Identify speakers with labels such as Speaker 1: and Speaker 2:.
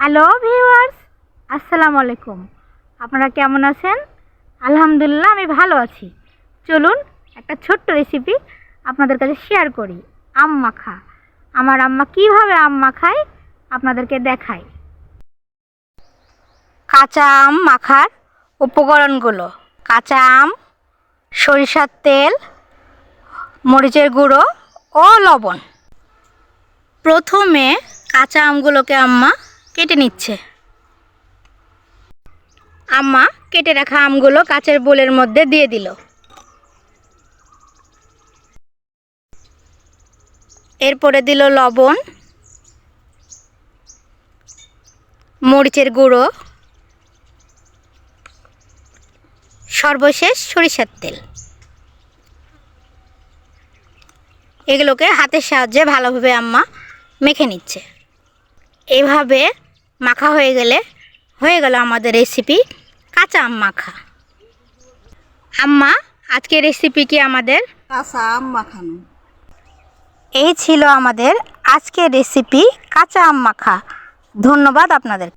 Speaker 1: Hello viewers আসসালামু আলাইকুম আপনারা কেমন আছেন? আলহামদুলিল্লাহ, আমি ভালো আছি। চলুন একটা ছোট্ট রেসিপি আপনাদের কাছে শেয়ার করি। আম মাখা। আমার আম্মা কীভাবে আম মাখায়, আপনাদেরকে দেখাই। কাঁচা আম মাখার উপকরণগুলো। কাঁচা আম, সরিষার তেল, মরিচের গুঁড়ো ও লবণ। প্রথমে কাঁচা আমগুলোকে আম্মা কেটে নিচ্ছে। আম্মা, কেটে রাখা আমগুলো কাচের বোলের মধ্যে দিয়ে দিল। এরপরে দিল লবণ, মরিচের গুঁড়ো, সর্বশেষ সরিষার তেল। এগুলোকে হাতের সাহায্যে ভালোভাবে আম্মা মেখে নিচ্ছে। এভাবে মাখা হয়ে গেলে হয়ে গেল আমাদের রেসিপি কাঁচা আম মাখা। আম্মা আজকের রেসিপি কি আমাদের?
Speaker 2: কাঁচা আম মাখানো।
Speaker 1: এই ছিল আমাদের আজকের রেসিপি কাঁচা আম মাখা। ধন্যবাদ আপনাদের।